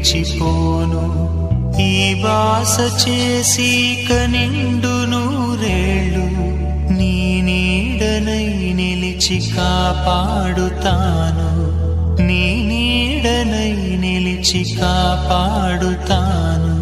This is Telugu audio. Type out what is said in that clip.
విడిచిపోను ఈ బాస చేసి కనిండు నూరేళ్ళు. నీ నీడనై నిలిచి కాపాడుతాను. నీ నీడనై నిలిచి కాపాడుతాను.